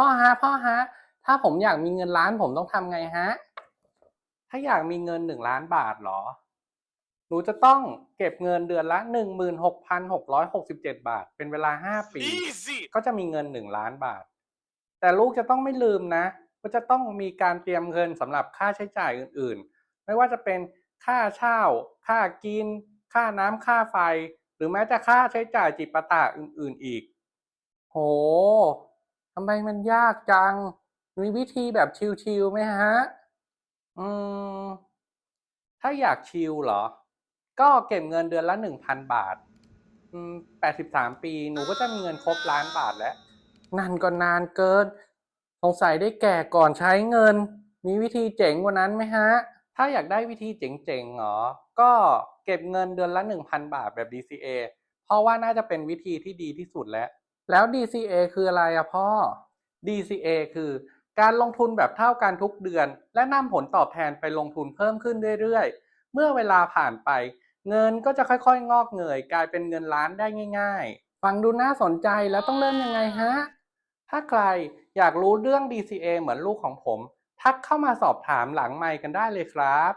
พ่อฮะพ่อฮะ ถ้าผมอยากมีเงินล้านผมต้องทำไงฮะ ถ้าอยากมีเงินหนึ่งล้านบาทเหรอ หนูจะต้องเก็บเงินเดือนละหนึ่งหมื่นหกพันหกร้อยหกสิบเจ็ดบาท เป็นเวลาห้าปี Easy. ก็จะมีเงินหนึ่งล้านบาท แต่ลูกจะต้องไม่ลืมนะว่าจะต้องมีการเตรียมเงินสำหรับค่าใช้จ่ายอื่นๆ ไม่ว่าจะเป็นค่าเช่า ค่ากิน ค่าน้ำค่าไฟ หรือแม้แต่ค่าใช้จ่ายจิปาถะอื่นๆอีก โห ทำไมมันยากจัง มีวิธีแบบชิลๆไหมฮะ อืม ถ้าอยากชิลเหรอ ก็เก็บเงินเดือนละหนึ่งพันบาท อืมแปดสิบสามปี หนูก็จะมีเงินครบล้านบาทแล้ว นั่นก็นานเกิน สงสัยได้แก่ก่อนใช้เงิน มีวิธีเจ๋งกว่านั้นไหมฮะ ถ้าอยากได้วิธีเจ๋งๆเหรอ ก็เก็บเงินเดือนละหนึ่งพันบาทแบบ DCA เพราะว่าน่าจะเป็นวิธีที่ดีที่สุดแล้ว แล้ว DCA คืออะไรอะพ่อ DCA คือการลงทุนแบบเท่ากันทุกเดือน และนำผลตอบแทนไปลงทุนเพิ่มขึ้นเรื่อยๆ เมื่อเวลาผ่านไป เงินก็จะค่อยๆ งอกเงยกลายเป็นเงินล้านได้ง่าย ๆ ฟังดูน่าสนใจแล้วต้องเริ่มยังไงฮะ ถ้าใครอยากรู้เรื่อง DCA เหมือนลูกของผม ทักเข้ามาสอบถามหลังไมค์กันได้เลยครับ